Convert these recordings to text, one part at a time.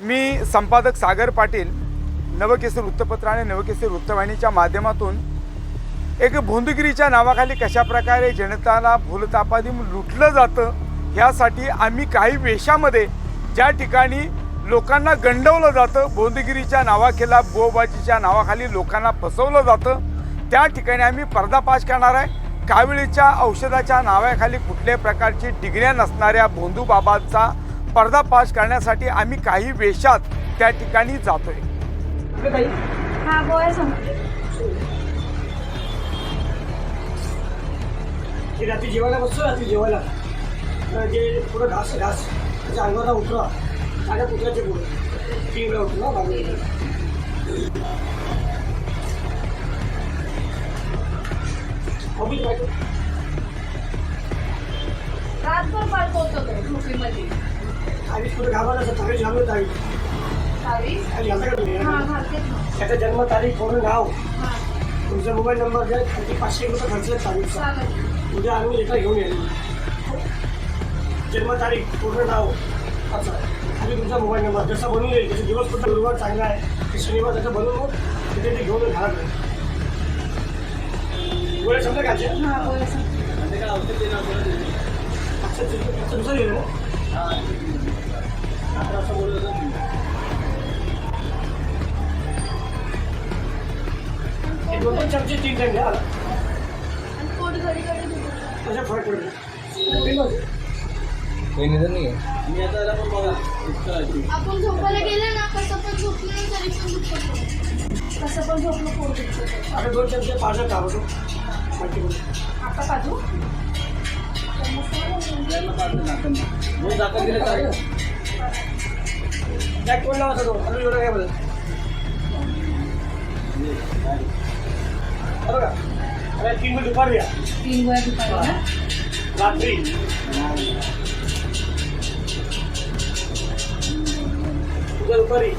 मी संपादक सागर पाटील नवकेसर वृत्तपत्र आणि नवकेसर वृत्तवाहिनीच्या माध्यमातून एक भोंदगिरीच्या नावाखाली कशाप्रकारे जनताला भूलतापादी लुटलं जातं ह्यासाठी आम्ही काही वेशामध्ये ज्या ठिकाणी लोकांना गंडवलं जातं भोंदगिरीच्या नावाखेला बोबाजीच्या नावाखाली लोकांना फसवलं जातं त्या ठिकाणी आम्ही पर्दापाश करणार आहे. काविळीच्या औषधाच्या नावाखाली कुठल्याही प्रकारची डिग्र्या नसणाऱ्या भोंदूबाबांचा पर्दाफाश करण्यासाठी आम्ही काही वेशात त्या ठिकाणी जातोय. हा रात्री जेवायला बसतो रात्री जेवायला. जे पुढं घास घास त्याच्या अंगाला उतरा. साड्या कुत्र्याचे पुढं तीन वेळा उतरा बाजूला हॉबी बायको रातभर पाळतो होतो तो झोपीमध्ये. तावीज पुढे घाबरला असं तावीज घालून हा ना. त्याचा जन्मतारीख पूर्ण नाव. हा. तुमचा मोबाईल नंबर द्या आणि पाचशे रुपये खर्च तारीखचा. उद्या आम्ही लेटर घेऊन येईल. जन्मतारीख पूर्ण नाव. असं. आणि तुमचा मोबाईल नंबर. जसा बनवून येईल जसं दिवस कुठला गुरुवार चांगला आहे ते शनिवार त्याचं बनवून मग तिथे ते घेऊन घालत नाही गोळ्या समजा सांग दुसरं लिहिलं दोन चमचे टाइम घ्या आणि पोट घडी घडी दुखत. त्याचा फरक पडेल आपण झोपायला गेले ना कसं पण झोपलं ना तरी पण दुखत कसं पण झोपलं पोट दुखत आता दोन चमचे पाण्यात टाकतो आता काजू तीन मिनिट दुपारी या तीन गोळ्या दुपारी ना रात्री उद्या दुपारी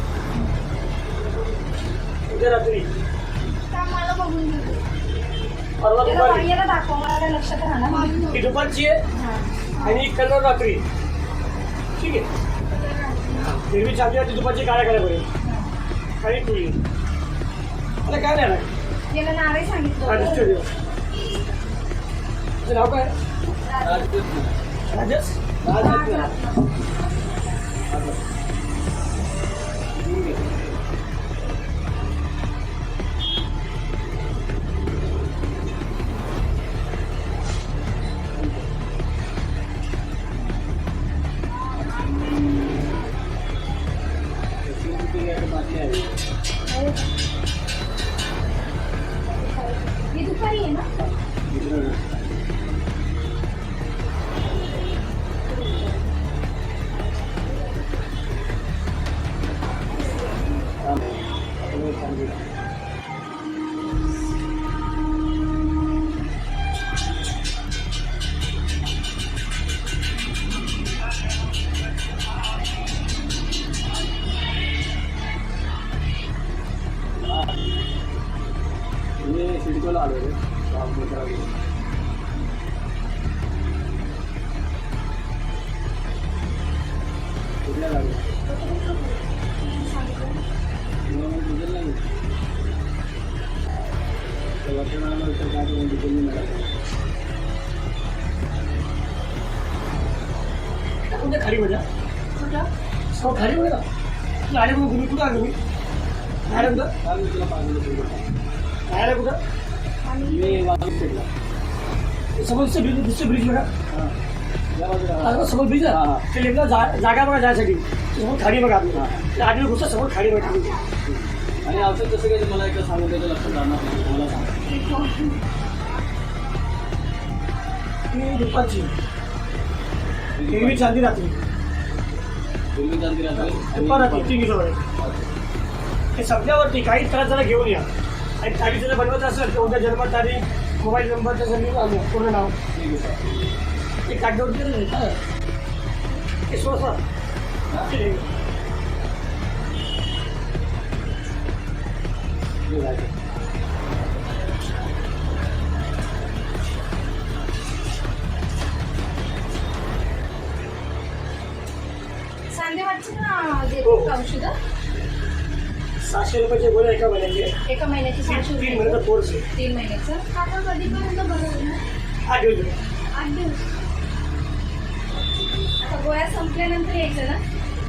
उद्या रात्री मला बघून घेऊ परवा दुपारी. बाह्याला दाखव मला काय लक्षात राहणार ही दुपारची आहे आणि कलर रात्री. ठीक आहे. हिरवी चांदी रात्री दुपारची काळ्या काळ्या पडेल काही तुळी आता काय नाही आलं याला नावे हा सांगितलं दिसतोय देव तुझं नाव काय? राजेश सिडकोला आलो रे कुठल्या गाडी डिझेल नाही वर्तमानाला विचार काय करून डिझेल नाही मिळालं कोणत्या खाली मजा कुठं सो खाली बघा गाडी म्हणून तुम्ही कुठं आलो मी बाहेर कुठं काल मी तुला पाहिलं बाहेर कुठं? मी ब्रिज दुसरं ब्रिज बघा. हां. समोर ब्रिज ते जा जागा बघा जायसाठी. समोर खाडी बघा आधी घुसा समोर खाडी बघा आणि औषध कसं काय ते मला एकदा सांगून त्याचं लक्षात राहणार नाही. मला सांग ती दुपारची. चांदी रात्री. चांदी राहते दुपार रात्री तीन किलो हे संपल्यावरती काही त्रास जरा घेऊन या. आणि तारीख जर बनवत असेल तर उद्या जन्मतारीख मोबाईल नंबर त्याचं आणू पूर्ण नाव ते कागदावरती ते सोड सोड. ते लिहून. ठीक आहे सांधेवाडची ना हो. औषधं सहाशे रुपयाचे गोळे एका महिन्याचे. एका महिन्याची सहाशे तीन रुपये. महिन्याचा कोर्स आहे. तीन महिन्याचं? काका कधीपर्यंत बरं होईल आठ दिवस. आठ दिवस. आता गोळ्या संपल्यानंतर यायचं ना?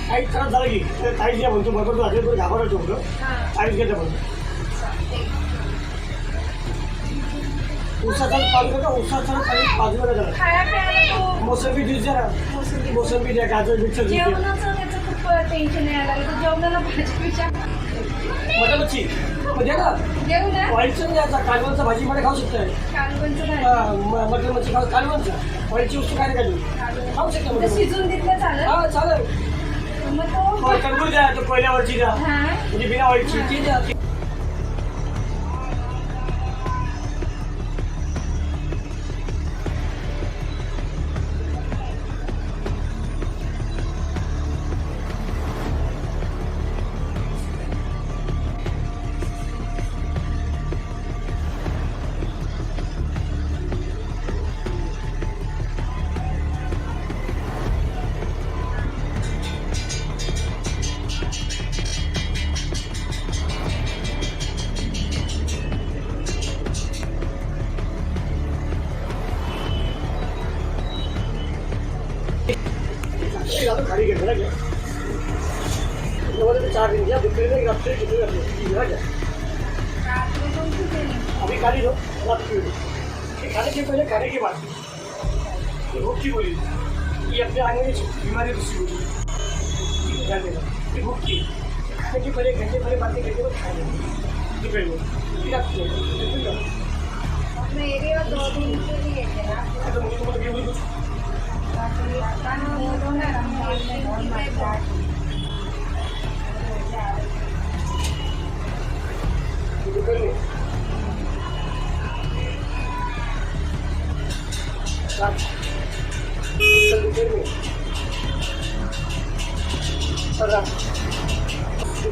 काही त्रास झाला की तर काही जे म्हणतो. बरोबर तो आधी घाबरायचं होतं. हां. चाळीस म्हणतो. उसाचा पाणी करता उसाचा पाणी खाया प्यायला तो मोसंबी ज्यूस द्या ना. मोसंबी. मोसंबी द्या गाजर मिक्सर ज्यूस द्या जेवणाचं त्याचं खूप टेन्शन यायला लागलं. तर जेवणाला भाजी पिशा मटन मच्छी. द्या ना. देऊ ना. ऑइलचं द्यायचा कालवणचा भाजीमध्ये खाऊ शकताय. कालवणचं हा, भाजी मटन मच्छी खाऊ कालवणचा. ऑइलची वस्तू काय नाही खाली. खाऊ शकता तर मटन शिजून दिलं चालेल. हा चालेल. मग तो मग तंदूर द्या तो द्या. हा. म्हणजे बिना ऑइलची ती द्या. चार दिन घ्या अभी खाली दो रात्री ये खाने के पहले खाने के बाद भूख की गोली ये. अपने आने में बीमारी दूसरी होगी ध्यान देना ये भूख की खाने के पहले घंटे पहले बातें घंटे बाद खाने दोपहर में फिर आप अपने एरिया दो दिन के लिए तो मुझे तुम्हारा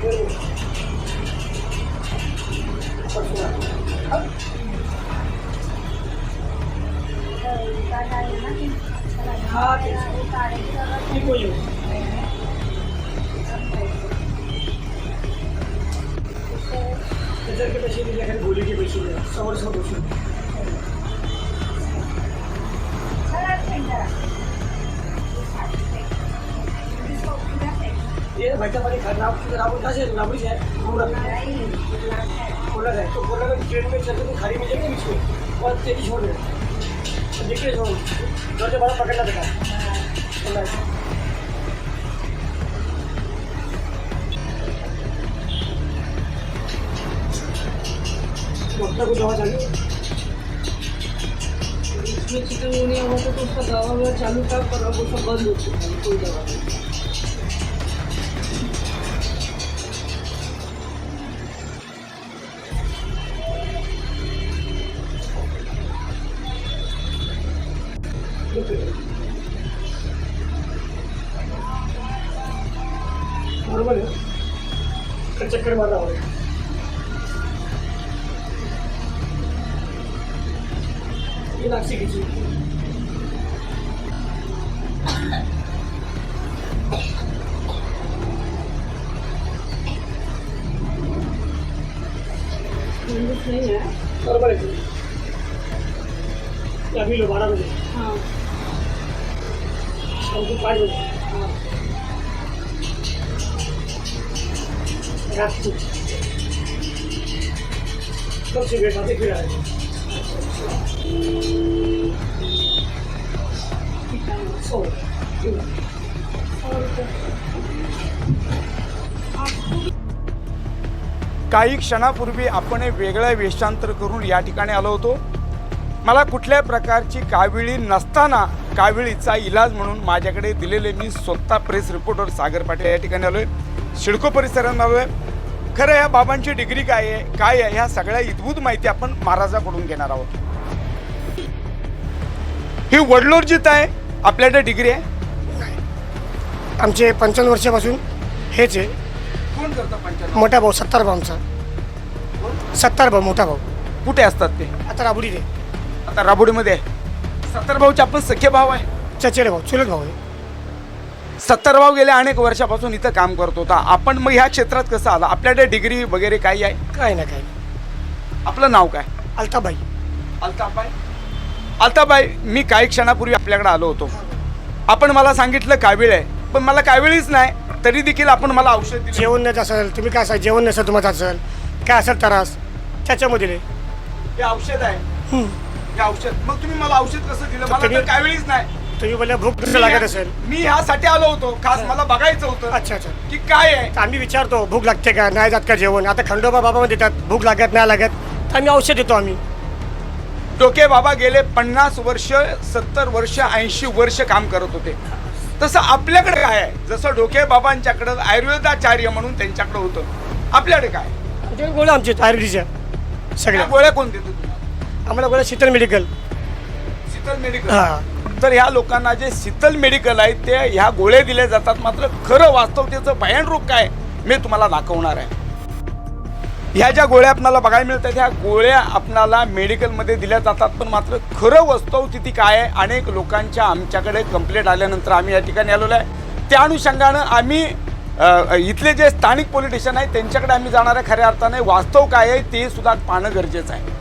गेहूं कुछ दोपहर में रात कल दोपहर में और रात दोपहर में परसों रात हाँ? हाँ, ठीक हो जाओ त्याच्यासारखे पैसे दिले खाली गोलीचे पैसे द्या समोर समोर बसून ये भाईचा पाणी खा नाव राबून कसे राबूच है पूरा पूरा है तो पूरा का ट्रेन में चलते तो खाली में जाएंगे बीच में और तेजी छोड़ दे देखिए जो जो जो बड़ा पकड़ना बेटा पूरा है। डॉक्टर को दवा चाहिए उसमें चिकनगुनिया हुआ था तो उसका दवा ववा चालू था पर अब वो सब बंद हो चुका है कोई दवा नहीं नाक से खींचिए कुछ नहीं है नॉर्मल है ये अभी लो बारह बजे हाँ शाम है काही क्षणापूर्वी आपण एक वेगळं वेषांतर करून या ठिकाणी आलो होतो. मला कुठल्या प्रकारची काविळी नसताना काविळीचा इलाज म्हणून माझ्याकडे दिलेले मी स्वतः प्रेस रिपोर्टर सागर पाटील या ठिकाणी आलो आहे शिडको आहे खरं या बाबांची डिग्री काय आहे काय आहे ह्या सगळ्या इतभूत माहिती आपण महाराजाकडून घेणार आहोत. ही वडलोर्जित आहे आपल्याकडे डिग्री आहे? आमचे पंचावन्न वर्षापासून हेच आहे. कोण करतं पंचायत मोठा भाऊ सत्तार भाऊ आमचा सत्तार भाऊ मोठा भाऊ. कुठे असतात ते? आता राबुडी रे आता राबोडीमध्ये आहे. सत्तर भाऊचे आपण सख्खे भाव आहे. चचेरे भाऊ चुलत भाऊ आहे. सत्तरभाव गेल्या अनेक वर्षापासून इथं काम करत होता. आपण मग ह्या क्षेत्रात कसं आला? आपल्याकडे डिग्री वगैरे काही आहे? काय ना काय नाही. आपलं नाव काय? अल्ताबाई. अल्ताबाई? अल्ताबाई मी काही क्षणापूर्वी आपल्याकडे आलो होतो. आपण मला सांगितलं कावीळ आहे. पण मला कावीळीच नाही. तरी देखील आपण मला औषध दिले. जेवण नच असेल. तुम्ही काय असाल? जेवण नसेल तुम्हाला असेल. काय असेल त्रास? त्याच्यामध्ये दिले हे औषध आहे. हे औषध. मग तुम्ही मला औषध कसं दिलं? मला तर तुम्ही- कावीळीच नाही. तुम्ही बोलले भूक कसं लागत असेल. मी ह्यासाठी आलो होतो. खास मला बघायचं होतं अच्छा अच्छा. की काय आहे. आम्ही विचारतो भूक लागते का? नाही जात का जेवण? आता खंडोबा बाबा देतात भूक लागत नाही लागत. तर आम्ही औषध देतो आम्ही. डोके बाबा गेले पन्नास वर्ष सत्तर वर्ष ऐंशी वर्ष काम करत होते. तसं आपल्याकडे काय आहे? जसं डोके बाबांच्याकडं आयुर्वेदाचार्य म्हणून त्यांच्याकडे होतं. आपल्याकडे काय आमच्याकडे गोळ्या आमच्या आयुर्वेदीच्या. त्या सगळ्या गोळ्या कोण देतो तुम्हाला? आम्हाला गोळ्या शीतल मेडिकल. शीतल मेडिकल. हा. तर ह्या लोकांना जे शीतल मेडिकल आहे ते ह्या गोळ्या दिल्या जातात. मात्र खरं वास्तवतेचं भयान रूप काय मी तुम्हाला दाखवणार आहे. ह्या ज्या गोळ्या आपणाला बघायला मिळतात ह्या गोळ्या आपणाला मेडिकलमध्ये दिल्या जातात पण मात्र खरं वस्तवस्थिती काय आहे? अनेक लोकांच्या आमच्याकडे कंप्लेंट आल्यानंतर आम्ही या ठिकाणी आलेलो आहे. त्या अनुषंगानं आम्ही इथले जे स्थानिक पॉलिटिशियन आहेत त्यांच्याकडे आम्ही जाणार आहे खऱ्या अर्थाने. वास्तव काय आहे ते सुद्धा पाहणं गरजेचं आहे.